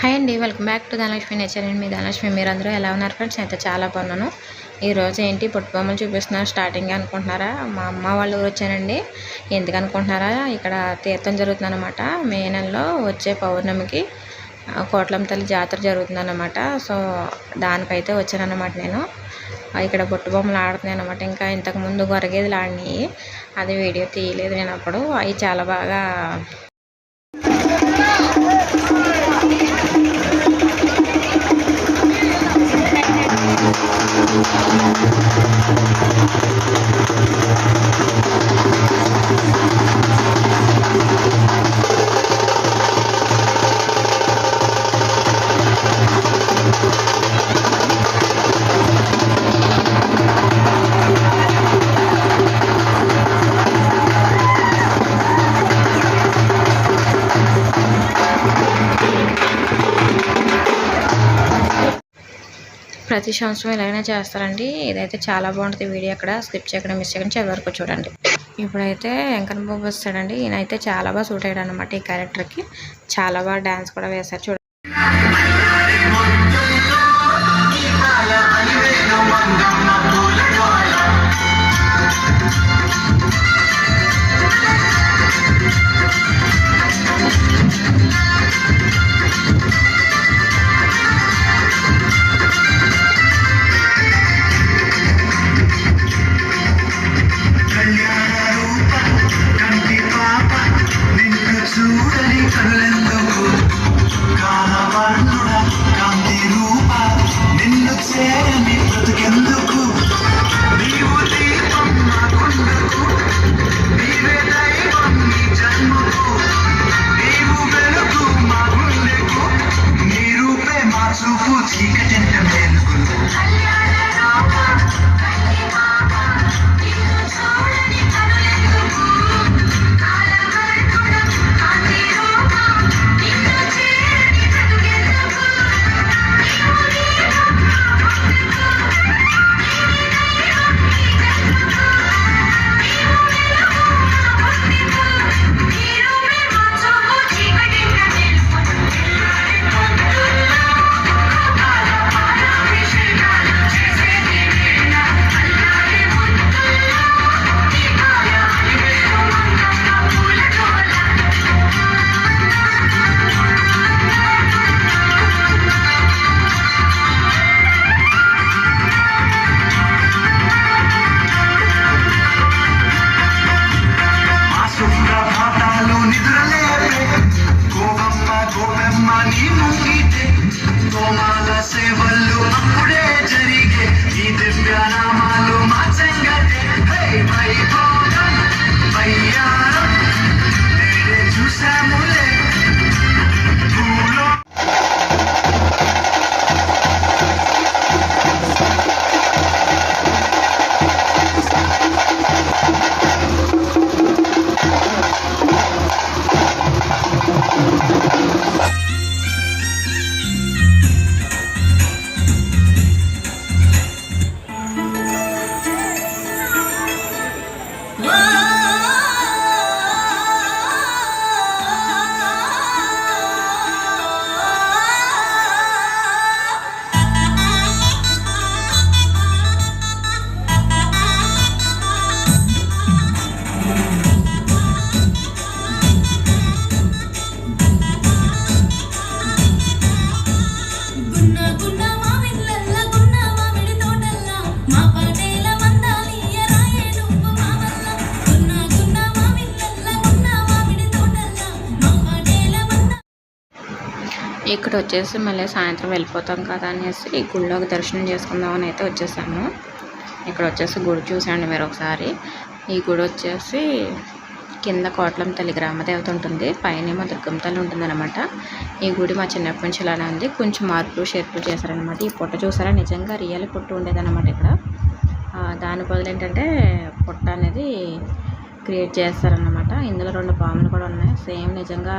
Hi అండి welcome back to Dhanalakshmi nature and మీ ధనలక్ష్మి. మీరందరూ ఎలా ఉన్నారు ఫ్రెండ్స్? అయితే చాలా బాగున్నాను. ఈరోజు ఏంటి? పొట్టు బొమ్మలు చూపిస్తున్నాను స్టార్టింగ్ అనుకుంటున్నారా? మా అమ్మ వాళ్ళు ఊరు వచ్చానండి. ఎందుకు అనుకుంటున్నారా? ఇక్కడ తీర్థం జరుగుతుంది అనమాట మే నెలలో వచ్చే పౌర్ణమికి కోట్లం తల్లి జాతర జరుగుతుందన్నమాట. సో దానికైతే వచ్చానన్నమాట నేను. ఇక్కడ బొట్టు బొమ్మలు ఆడుతున్నాయి అనమాట ఇంకా ఇంతకుముందు గొరగేది ఆడినాయి అది వీడియో తీయలేదు నేను అప్పుడు. అవి చాలా బాగా ప్రతి సంవత్సరం ఇలాగనే చేస్తారండి. ఇదైతే చాలా బాగుంటుంది వీడియో అక్కడ. స్కిప్ చేయకుండా మిస్ చేయకుండా చివరి వరకు చూడండి. ఇప్పుడైతే వెంకన్న బాబు వస్తాడండి. ఈయన అయితే చాలా బాగా సూట్ అయ్యాడు అనమాట ఈ క్యారెక్టర్కి. చాలా బాగా డ్యాన్స్ కూడా వేశారు. చూడండి. Traveling ఇక్కడ వచ్చేసి మళ్ళీ సాయంత్రం వెళ్ళిపోతాం కదా అనేసి ఈ గుడిలోకి దర్శనం చేసుకుందామని అయితే వచ్చేసాము. ఇక్కడ వచ్చేసి గుడి చూసాను మీరు ఒకసారి. ఈ గుడి వచ్చేసి కింద కోట్లం తల్లి గ్రామదేవత ఉంటుంది. పైనేమో మా దుర్గం తల్లి ఉంటుంది అనమాట ఈ గుడి మా చిన్నప్పటి నుంచి ఇలానే ఉంది. కొంచెం మార్పులు షేర్పులు చేశారనమాట ఈ పుట్ట చూసారా? నిజంగా రియల్ పుట్టు ఉండేదన్నమాట ఇక్కడ. దాని బదులు ఏంటంటే పుట్ట అనేది క్రియేట్ చేస్తారనమాట ఇందులో రెండు పాములు కూడా ఉన్నాయి. సేమ్ నిజంగా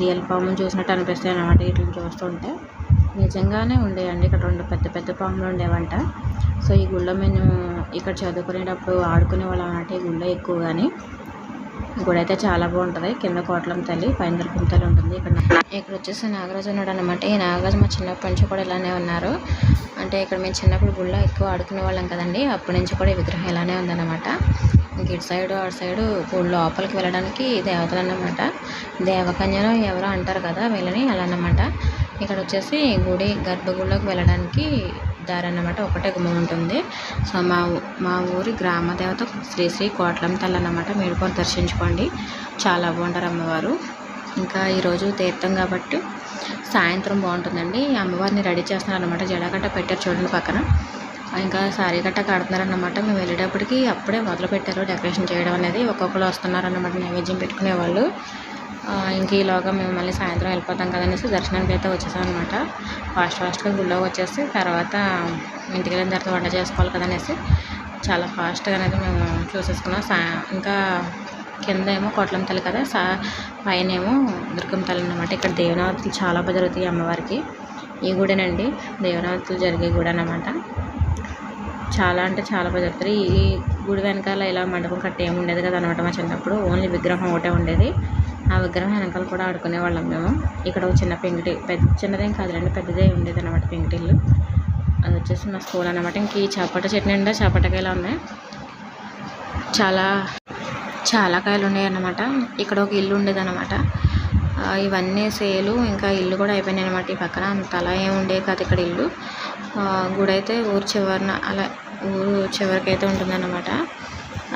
రియల్ పాములు చూసినట్టు అనిపిస్తాయి అనమాట వీటిని చూస్తుంటే. నిజంగానే ఉండేయండి. ఇక్కడ రెండు పెద్ద పెద్ద పాములు ఉండేవంట. సో ఈ గుళ్ళో మేము ఇక్కడ చదువుకునేటప్పుడు ఆడుకునే వాళ్ళం అన్నట్టు ఈ గుళ్ళో ఎక్కువ కానీ గుడి అయితే చాలా బాగుంటుంది. కింద కోట్లం తల్లి పైన దొరకం తల్లి ఉంటుంది. ఇక్కడ ఇక్కడ వచ్చేసి నాగరాజు ఉన్నాడు అనమాట ఈ నాగరాజు మా చిన్నప్పటి నుంచి కూడా ఇలానే ఉన్నారు. అంటే ఇక్కడ మేము చిన్నప్పుడు గుళ్ళో ఎక్కువ ఆడుకునే వాళ్ళం కదండి. అప్పటి నుంచి కూడా ఈ విగ్రహం ఇలానే ఉందన్నమాట. ఇంక ఇటు సైడు అటు సైడు గుడి లోపలికి వెళ్ళడానికి దేవతలు అన్నమాట దేవకన్యలో ఎవరో అంటారు కదా వీళ్ళని అలా అన్నమాట ఇక్కడ వచ్చేసి గుడి గర్భగుడిలోకి వెళ్ళడానికి దారి అన్నమాట ఒకటే గుమ్మం ఉంటుంది. సో మా ఊ- మా ఊరి గ్రామ దేవత శ్రీ శ్రీ కోట్లం తల్లి అన్నమాట మీరు కూడా దర్శించుకోండి. చాలా బాగుంటారు అమ్మవారు. ఇంకా ఈరోజు తీర్థం కాబట్టి సాయంత్రం బాగుంటుందండి. ఈ అమ్మవారిని రెడీ చేస్తున్నారు అనమాట జడగట్ట పెట్టారు చూడండి పక్కన. ఇంకా శారీ గట్ట కడుతున్నారన్నమాట. మేము వెళ్ళేటప్పటికి అప్పుడే మొదలు పెట్టారు డెకరేషన్ చేయడం అనేది. ఒక్కొక్కరు వస్తున్నారనమాట నైవేద్యం పెట్టుకునే వాళ్ళు ఇంక ఈలోగా మేము మళ్ళీ సాయంత్రం వెళ్ళిపోతాం కదనేసి దర్శనానికి అయితే వచ్చేసాం అనమాట ఫాస్ట్ ఫాస్ట్గా గుళ్ళోకి వచ్చేసి తర్వాత ఇంటికి వెళ్ళిన తర్వాత వంట చేసుకోవాలి కదనేసి చాలా ఫాస్ట్గా అనేది మేము చూసేసుకున్నాం. సా ఇంకా కింద ఏమో కోట్లం తల్లి కదా సా పైన ఏమో దుర్గం తల్లి అనమాట ఇక్కడ దేవనవతులు చాలా బాగా జరుగుతాయి అమ్మవారికి. ఈ గుడేనండి దేవనవతులు జరిగే గుడి అనమాట చాలా అంటే చాలా బాగా చెప్తారు ఈ గుడి వెనకాల ఇలా మండపం కట్టి ఏమి ఉండేది కదా అనమాట మా చిన్నప్పుడు. ఓన్లీ విగ్రహం ఒకటే ఉండేది. ఆ విగ్రహం వెనకాల కూడా ఆడుకునే వాళ్ళం మేము. ఇక్కడ ఒక చిన్న పెంకుటి పెద్ద చిన్నదేం కాదులేండి పెద్దదే ఉండేది అనమాట పెంకుటిల్లు అది వచ్చేసి మా స్కూల్ అనమాట ఇంక ఈ చేపట చెట్టు నిండా చప్పటకాయలు ఉన్నాయి. చాలా చాలా కాయలు ఉన్నాయి అన్నమాట. ఇక్కడ ఒక ఇల్లు ఉండేది అనమాట ఇవన్నీ సేలు ఇంకా ఇల్లు కూడా అయిపోయినాయి అనమాట ఈ పక్కన అంత అలా ఏమి కాదు ఇక్కడ ఇల్లు. గుడి అయితే ఊరు చివరిన అలా ఊరు చివరికి అయితే ఉంటుందన్నమాట.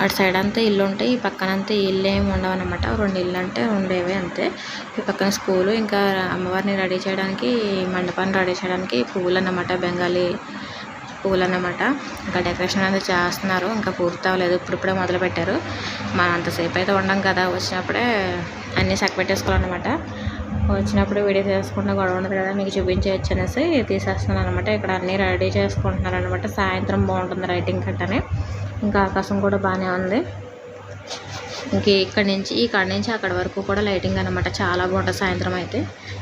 అటు సైడ్ అంతా ఇల్లు ఉంటాయి ఈ పక్కన అంతా ఇల్లు ఏమి ఉండవు అనమాట రెండు ఇల్లు అంటే ఉండేవి అంతే. ఈ పక్కన స్కూలు ఇంకా అమ్మవారిని రెడీ చేయడానికి మండపాన్ని రెడీ చేయడానికి పువ్వులు అన్నమాట బెంగాలీ పూలు అన్నమాట ఇంకా డెకరేషన్ అనేది చేస్తున్నారు ఇంకా పూర్తి అవ్వలేదు ఇప్పుడిప్పుడే మొదలు పెట్టారు మనం అంతసేపు అయితే ఉండం కదా వచ్చినప్పుడే అన్నీ చక్క పెట్టేసుకోవాలన్నమాట వచ్చినప్పుడు వీడియో చేసుకుంటే గొడవ ఉండదు కదా మీకు చూపించవచ్చు అనేసి తీసేస్తున్నాను అనమాట ఇక్కడ అన్నీ రెడీ చేసుకుంటున్నారు అనమాట సాయంత్రం బాగుంటుంది రైటింగ్ కట్టనే. ఇంకా ఆకాశం కూడా బాగానే ఉంది. ఇంక ఇక్కడ నుంచి ఇక్కడ నుంచి అక్కడ వరకు కూడా లైటింగ్ అనమాట చాలా బాగుంటుంది సాయంత్రం అయితే.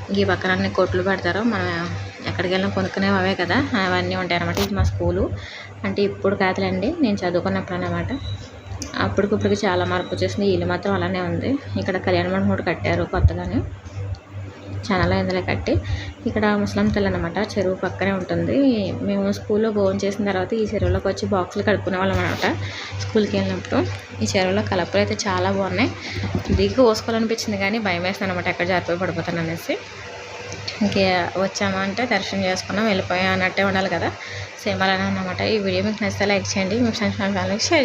ఇంక ఈ పక్కన అన్ని కొట్లు పెడతారు. మనం ఎక్కడికి వెళ్ళినా కొనుక్కునేవి అవే కదా అవన్నీ ఉంటాయి అనమాట ఇది మా స్కూలు అంటే ఇప్పుడు కాదులేండి నేను చదువుకున్నప్పుడు అనమాట అప్పటికిప్పటికి చాలా మార్పు వచ్చేసింది. ఇల్లు మాత్రం అలానే ఉంది. ఇక్కడ కళ్యాణ మండపం కూడా కట్టారు కొత్తగానే. చాలా ఇందులో కట్టి ఇక్కడ ముస్లిం తల్లి అనమాట చెరువు పక్కనే ఉంటుంది. మేము స్కూల్లో భోజనం చేసిన తర్వాత ఈ చెరువులోకి వచ్చి బాక్సులు కడుక్కునే వాళ్ళం అనమాట స్కూల్కి వెళ్ళినప్పుడు. ఈ చెరువులో కలపలు అయితే చాలా బాగున్నాయి. దిగి పోసుకోవాలనిపించింది కానీ భయం వేస్తుంది అనమాట ఎక్కడ జారిపోయి పడిపోతాను అనేసి. ఇంకే వచ్చామా అంటే దర్శనం చేసుకున్నాం వెళ్ళిపోయాం అన్నట్టే ఉండాలి కదా. సేమ్ అలానే ఈ వీడియో మీకు నచ్చితే లైక్ చేయండి మీ ఫ్రెండ్స్ ఫ్యామిలీకి షేర్